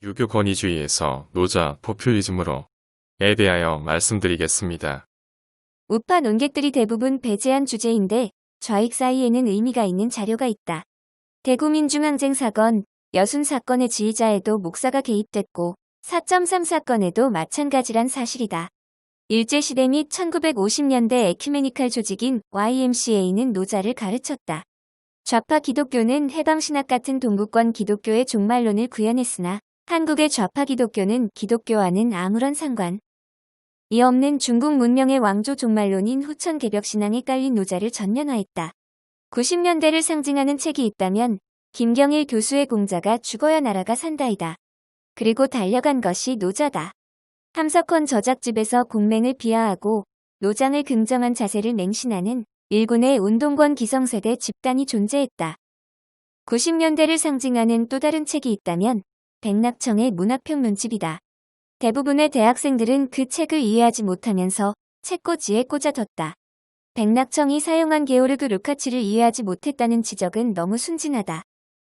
유교 권위주의에서 노자 포퓰리즘으로 에 대하여 말씀드리겠습니다. 우파 논객들이 대부분 배제한 주제인데 좌익 사이에는 의미가 있는 자료가 있다. 대구민중항쟁 사건, 여순 사건의 지휘자에도 목사가 개입됐고 4.3 사건에도 마찬가지란 사실이다. 일제시대 및 1950년대 에큐메니칼 조직인 YMCA는 노자를 가르쳤다. 좌파 기독교는 해방 신학 같은 동구권 기독교의 종말론을 구현했으나 한국의 좌파 기독교는 기독교와는 아무런 상관, 이 없는 중국 문명의 왕조 종말론인 후천 개벽 신앙에 깔린 노자를 전면화했다. 90년대를 상징하는 책이 있다면 김경일 교수의 공자가 죽어야 나라가 산다이다. 그리고 달려간 것이 노자다. 함석헌 저작집에서 공맹을 비하하고 노장을 긍정한 자세를 맹신하는 일군의 운동권 기성세대 집단이 존재했다. 90년대를 상징하는 또 다른 책이 있다면 백낙청의 문학평론집이다. 대부분의 대학생들은 그 책을 이해하지 못하면서 책꽂이에 꽂아뒀다. 백낙청이 사용한 게오르그 루카치를 이해하지 못했다는 지적은 너무 순진하다.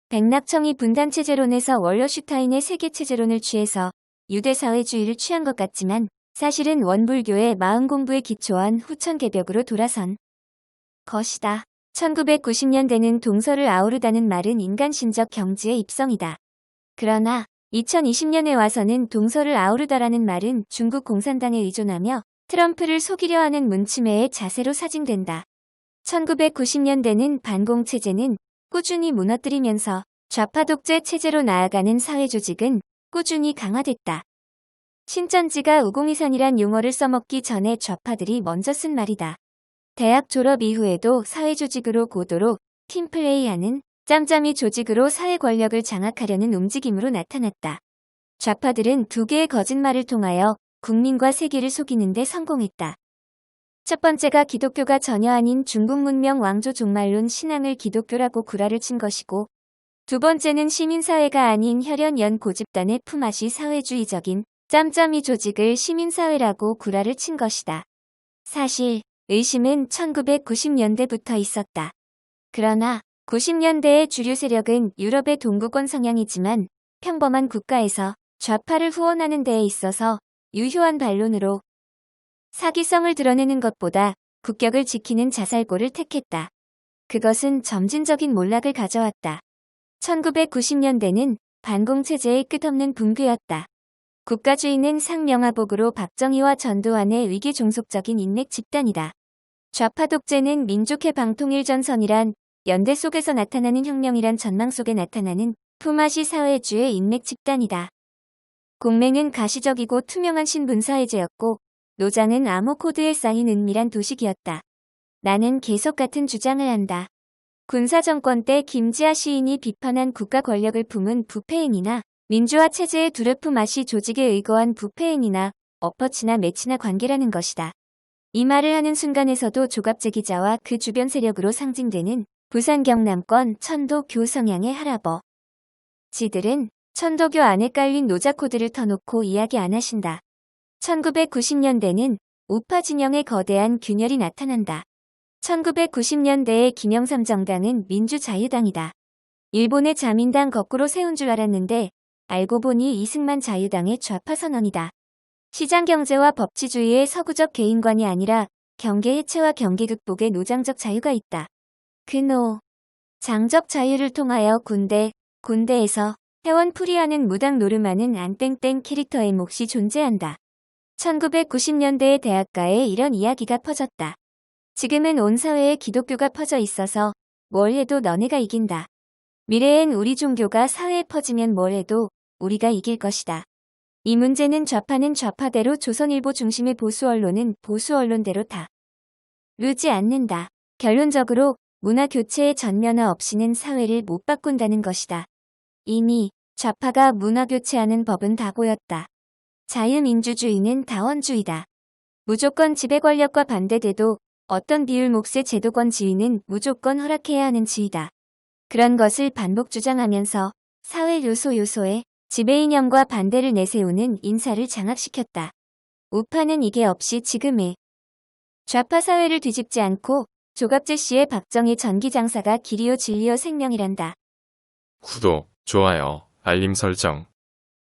백낙청이 분단체제론에서 월러슈타인의 세계체제론을 취해서 유대사회주의를 취한 것 같지만 사실은 원불교의 마음공부에 기초한 후천개벽으로 돌아선 것이다. 1990년대는 동서를 아우르다는 말은 인간신적 경지의 입성이다. 그러나 2020년에 와서는 동서를 아우르다라는 말은 중국 공산당에 의존하며 트럼프를 속이려 하는 문치매의 자세로 사징된다. 1990년대는 반공체제는 꾸준히 무너뜨리면서 좌파 독재 체제로 나아가는 사회조직은 꾸준히 강화됐다. 신천지가 우공이선이란 용어를 써먹기 전에 좌파들이 먼저 쓴 말이다. 대학 졸업 이후에도 사회조직으로 고도로 팀플레이하는 짬짬이 조직으로 사회 권력을 장악하려는 움직임으로 나타났다. 좌파들은 두 개의 거짓말을 통하여 국민과 세계를 속이는데 성공했다. 첫 번째가 기독교가 전혀 아닌 중국 문명 왕조 종말론 신앙을 기독교라고 구라를 친 것이고, 두 번째는 시민사회가 아닌 혈연연 고집단의 품앗이 사회주의적인 짬짬이 조직을 시민사회라고 구라를 친 것이다. 사실, 의심은 1990년대부터 있었다. 그러나 90년대의 주류 세력은 유럽의 동구권 성향이지만 평범한 국가에서 좌파를 후원하는 데에 있어서 유효한 반론으로 사기성을 드러내는 것보다 국격을 지키는 자살골을 택했다. 그것은 점진적인 몰락을 가져왔다. 1990년대는 반공체제의 끝없는 붕괴였다. 국가주의는 상명하복으로 박정희와 전두환의 위기 종속적인 인맥 집단이다. 좌파 독재는 민족의 방통일전선이란 연대 속에서 나타나는 혁명이란 전망 속에 나타나는 품앗이 사회주의 인맥 집단이다. 공맹은 가시적이고 투명한 신분사회제였고 노장은 암호 코드에 쌓인 은밀한 도식이었다. 나는 계속 같은 주장을 한다. 군사정권 때 김지아 시인이 비판한 국가 권력을 품은 부패행위나 민주화 체제의 두레프 맛이 조직에 의거한 부패행위나 엎어치나 매치나 관계라는 것이다. 이 말을 하는 순간에서도 조갑재 기자와 그 주변 세력으로 상징되는 부산 경남권 천도교 성향의 할아버. 지들은 천도교 안에 깔린 노자 코드를 터놓고 이야기 안 하신다. 1990년대는 우파 진영의 거대한 균열이 나타난다. 1990년대의 김영삼 정당은 민주자유당이다. 일본의 자민당 거꾸로 세운 줄 알았는데 알고 보니 이승만 자유당의 좌파 선언이다. 시장 경제와 법치주의의 서구적 개인관이 아니라 경계 해체와 경계 극복의 노장적 자유가 있다. 그노 장적 자유를 통하여 군대, 군대에서 회원 풀이하는 무당 노름하는 안땡땡 캐릭터의 몫이 존재한다. 1990년대의 대학가에 이런 이야기가 퍼졌다. 지금은 온 사회에 기독교가 퍼져 있어서 뭘 해도 너네가 이긴다. 미래엔 우리 종교가 사회에 퍼지면 뭘 해도 우리가 이길 것이다. 이 문제는 좌파는 좌파대로 조선일보 중심의 보수 언론은 보수 언론대로 다 루지 않는다. 결론적으로 문화 교체의 전면화 없이는 사회를 못 바꾼다는 것이다. 이미 좌파가 문화 교체하는 법은 다 보였다. 자유민주주의는 다원주의다. 무조건 지배 권력과 반대돼도 어떤 비율 몫의 제도권 지위는 무조건 허락해야 하는 지위다. 그런 것을 반복 주장하면서 사회 요소 요소에 지배이념과 반대를 내세우는 인사를 장악시켰다. 우파는 이게 없이 지금의 좌파 사회를 뒤집지 않고 조갑재 씨의 박정희 전기 장사가 길이요 진리요 생명이란다. 구독, 좋아요, 알림 설정